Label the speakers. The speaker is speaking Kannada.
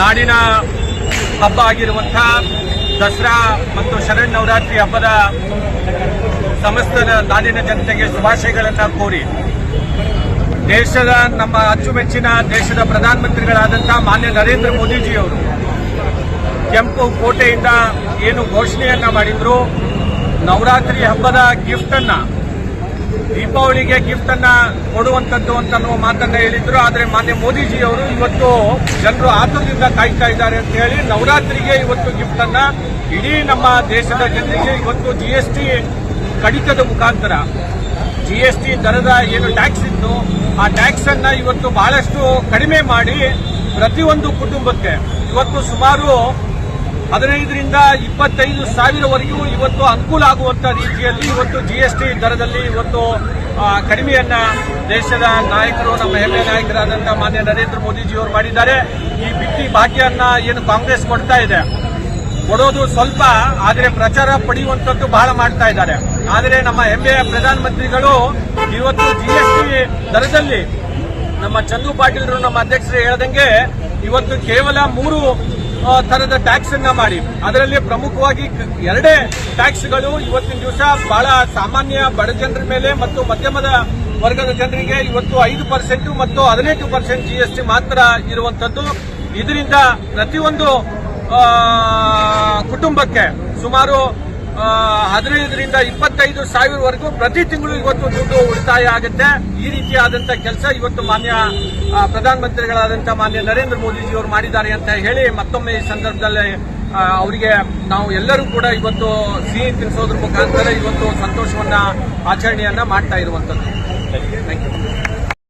Speaker 1: ನಾಡಿನ ಹಬ್ಬ ಆಗಿರುವಂತಹ ದಸರಾ ಮತ್ತು ಶರಣ್ ನವರಾತ್ರಿ ಹಬ್ಬದ ಸಮಸ್ತ ನಾಡಿನ ಜನತೆಗೆ ಶುಭಾಶಯಗಳನ್ನು ಕೋರಿ. ದೇಶದ ನಮ್ಮ ಅಚ್ಚುಮೆಚ್ಚಿನ ದೇಶದ ಪ್ರಧಾನಮಂತ್ರಿಗಳಾದಂತಹ ಮಾನ್ಯ ನರೇಂದ್ರ ಮೋದಿಜಿಯವರು ಕೆಂಪು ಕೋಟೆಯಿಂದ ಏನು ಘೋಷಣೆಯನ್ನ ಮಾಡಿದ್ರು, ನವರಾತ್ರಿ ಹಬ್ಬದ ಗಿಫ್ಟ್ ಅನ್ನ ದೀಪಾವಳಿಗೆ ಗಿಫ್ಟ್ ಅನ್ನ ಕೊಡುವಂತದ್ದು ಅಂತ ಅನ್ನುವ ಮಾತನ್ನ ಹೇಳಿದ್ರು. ಆದ್ರೆ ಮಾನ್ಯ ಮೋದಿಜಿಯವರು ಇವತ್ತು ಜನರು ಆತುರದಿಂದ ಕಾಯ್ತಾ ಇದ್ದಾರೆ ಅಂತ ಹೇಳಿ ನವರಾತ್ರಿಗೆ ಇವತ್ತು ಗಿಫ್ಟ್ ಅನ್ನ ಇಡೀ ನಮ್ಮ ದೇಶದ ಜನರಿಗೆ ಇವತ್ತು ಜಿಎಸ್ಟಿ ಕಡಿತದ ಮುಖಾಂತರ ಜಿಎಸ್ಟಿ ದರದ ಏನು ಟ್ಯಾಕ್ಸ್ ಇತ್ತು, ಆ ಟ್ಯಾಕ್ಸ್ ಅನ್ನ ಇವತ್ತು ಬಹಳಷ್ಟು ಕಡಿಮೆ ಮಾಡಿ ಪ್ರತಿಯೊಂದು ಕುಟುಂಬಕ್ಕೆ ಇವತ್ತು ಸುಮಾರು ಹದಿನೈದರಿಂದ ಇಪ್ಪತ್ತೈದು ಸಾವಿರವರೆಗೂ ಇವತ್ತು ಅನುಕೂಲ ಆಗುವಂಥ ರೀತಿಯಲ್ಲಿ ಇವತ್ತು ಜಿ ಎಸ್ ಟಿ ದರದಲ್ಲಿ ಇವತ್ತು ಕಡಿಮೆಯನ್ನು ದೇಶದ ನಾಯಕರು, ನಮ್ಮ ಹೆಮ್ಮೆಯ ನಾಯಕರಾದಂಥ ಮಾನ್ಯ ನರೇಂದ್ರ ಮೋದಿಜಿಯವರು ಮಾಡಿದ್ದಾರೆ. ಈ ಬಿಟ್ಟಿ ಭಾಗ್ಯನ್ನ ಏನು ಕಾಂಗ್ರೆಸ್ ಕೊಡ್ತಾ ಇದೆ? ಕೊಡೋದು ಸ್ವಲ್ಪ, ಆದರೆ ಪ್ರಚಾರ ಪಡೆಯುವಂಥದ್ದು ಬಹಳ ಮಾಡ್ತಾ ಇದ್ದಾರೆ. ಆದರೆ ನಮ್ಮ ಹೆಮ್ಮೆಯ ಪ್ರಧಾನಮಂತ್ರಿಗಳು ಇವತ್ತು ಜಿ ಎಸ್ ಟಿ ದರದಲ್ಲಿ ನಮ್ಮ ಚಂದು ಪಾಟೀಲ್ರು, ನಮ್ಮ ಅಧ್ಯಕ್ಷರು ಹೇಳದಂಗೆ ಇವತ್ತು ಕೇವಲ ಮೂರು ತರದ ಟ್ಯಾಕ್ಸ್ ಅನ್ನ ಮಾಡಿ. ಅದರಲ್ಲಿ ಪ್ರಮುಖವಾಗಿ ಎರಡೇ ಟ್ಯಾಕ್ಸ್ಗಳು ಇವತ್ತಿನ ದಿವಸ ಬಹಳ ಸಾಮಾನ್ಯ ಬಡ ಜನರ ಮೇಲೆ ಮತ್ತು ಮಧ್ಯಮದ ವರ್ಗದ ಜನರಿಗೆ ಇವತ್ತು ಐದು ಪರ್ಸೆಂಟ್ ಮತ್ತು ಹದಿನೆಂಟು ಪರ್ಸೆಂಟ್ ಜಿಎಸ್ಟಿ ಮಾತ್ರ ಇರುವಂತದ್ದು ಇದರಿಂದ ಪ್ರತಿಯೊಂದು ಕುಟುಂಬಕ್ಕೆ ಸುಮಾರು ಹದಿನೈದರಿಂದ ಇಪ್ಪತ್ತೈದು ಸಾವಿರವರೆಗೂ ಪ್ರತಿ ತಿಂಗಳು ಇವತ್ತು ದುಡ್ಡು ಉಳಿತಾಯ ಆಗುತ್ತೆ. ಈ ರೀತಿಯಾದಂಥ ಕೆಲಸ ಇವತ್ತು ಮಾನ್ಯ ಪ್ರಧಾನಮಂತ್ರಿಗಳಾದಂಥ ಮಾನ್ಯ ನರೇಂದ್ರ ಮೋದಿಜಿಯವರು ಮಾಡಿದ್ದಾರೆ ಅಂತ ಹೇಳಿ ಮತ್ತೊಮ್ಮೆ ಈ ಸಂದರ್ಭದಲ್ಲಿ ಅವರಿಗೆ ನಾವು ಎಲ್ಲರೂ ಕೂಡ ಇವತ್ತು ಸಿಹಿ ತಿನ್ನಿಸೋದ್ರ ಮುಖಾಂತರ ಇವತ್ತು ಸಂತೋಷವನ್ನ ಆಚರಣೆಯನ್ನ ಮಾಡ್ತಾ ಇರುವಂತದ್ದು. Thank you